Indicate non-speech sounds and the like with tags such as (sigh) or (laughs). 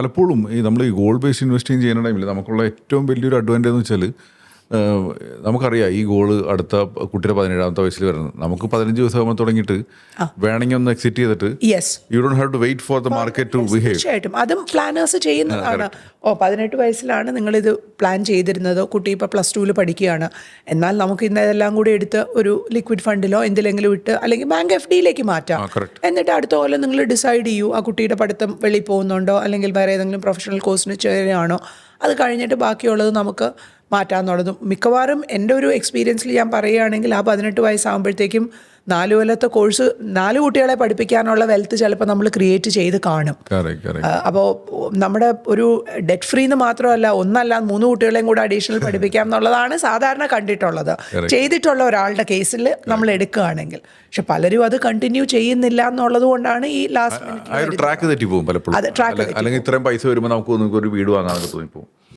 പലപ്പോഴും ഈ നമ്മൾ ഈ ഗോൾഡ് ബേസ്ഡ് ഇൻവെസ്റ്റിംഗ് ചെയ്യുന്ന ടൈമിൽ നമുക്കുള്ള ഏറ്റവും വലിയൊരു അഡ്വാന്റേജ് എന്ന് വെച്ചാൽ നമുക്കറിയാം ഈ ഗോൾ അടുത്ത കുട്ടിയുടെ പതിനേഴാമത്തെ വയസ്സിൽ വരുന്നത്. നമുക്ക് പതിനഞ്ച് ദിവസമാകുമ്പോൾ തുടങ്ങിയിട്ട് വേണമെങ്കിൽ ഒന്ന് എക്സിറ്റ് ചെയ്തിട്ട് you don't have to wait for the market to behave തീർച്ചയായിട്ടും. അതും പ്ലാനേഴ്സ് ചെയ്യുന്നതാണ്. ഓ പതിനെട്ട് വയസ്സിലാണ് നിങ്ങളിത് പ്ലാൻ ചെയ്തിരുന്നത്. കുട്ടി ഇപ്പോൾ പ്ലസ് ടുവിൽ പഠിക്കുകയാണ്. എന്നാൽ നമുക്ക് ഇന്ന് ഇതെല്ലാം കൂടി എടുത്ത് ഒരു ലിക്വിഡ് ഫണ്ടിലോ എന്തിലെങ്കിലും ഇട്ട് അല്ലെങ്കിൽ ബാങ്ക് എഫ് ഡിയിലേക്ക് മാറ്റാം. എന്നിട്ട് അടുത്ത പോലെ നിങ്ങൾ ഡിസൈഡ് ചെയ്യൂ ആ കുട്ടിയുടെ പഠിത്തം വെളിയിൽ പോകുന്നുണ്ടോ അല്ലെങ്കിൽ വേറെ ഏതെങ്കിലും പ്രൊഫഷണൽ കോഴ്സിന് ചേരുകയാണോ. അത് കഴിഞ്ഞിട്ട് ബാക്കിയുള്ളത് നമുക്ക് മാറ്റാമെന്നുള്ളതും മിക്കവാറും എന്റെ ഒരു എക്സ്പീരിയൻസിൽ ഞാൻ പറയുകയാണെങ്കിൽ ആ പതിനെട്ട് വയസ്സാകുമ്പോഴത്തേക്കും നാല് കൊല്ലത്തെ കോഴ്സ് നാല് കുട്ടികളെ പഠിപ്പിക്കാനുള്ള വെൽത്ത് ചിലപ്പോൾ നമ്മൾ ക്രിയേറ്റ് ചെയ്ത് കാണും. അപ്പോൾ നമ്മുടെ ഒരു ഡെറ്റ് ഫ്രീ എന്ന് മാത്രമല്ല ഒന്നല്ല മൂന്ന് കുട്ടികളെയും കൂടെ അഡീഷണൽ (laughs) പഠിപ്പിക്കാം എന്നുള്ളതാണ് സാധാരണ കണ്ടിട്ടുള്ളത്. ചെയ്തിട്ടുള്ള ഒരാളുടെ കേസിൽ നമ്മൾ എടുക്കുകയാണെങ്കിൽ. പക്ഷെ പലരും അത് കണ്ടിന്യൂ ചെയ്യുന്നില്ല എന്നുള്ളത് കൊണ്ടാണ് ഈ ലാസ്റ്റ് ട്രാക്ക് തെറ്റി പോകും പലപ്പോഴും. അല്ലെങ്കിൽ ഇത്രയും പൈസ വരുമ്പോൾ നമുക്ക് ഒരു വീട് വാങ്ങാനൊക്കെ തോന്നിപ്പോകും.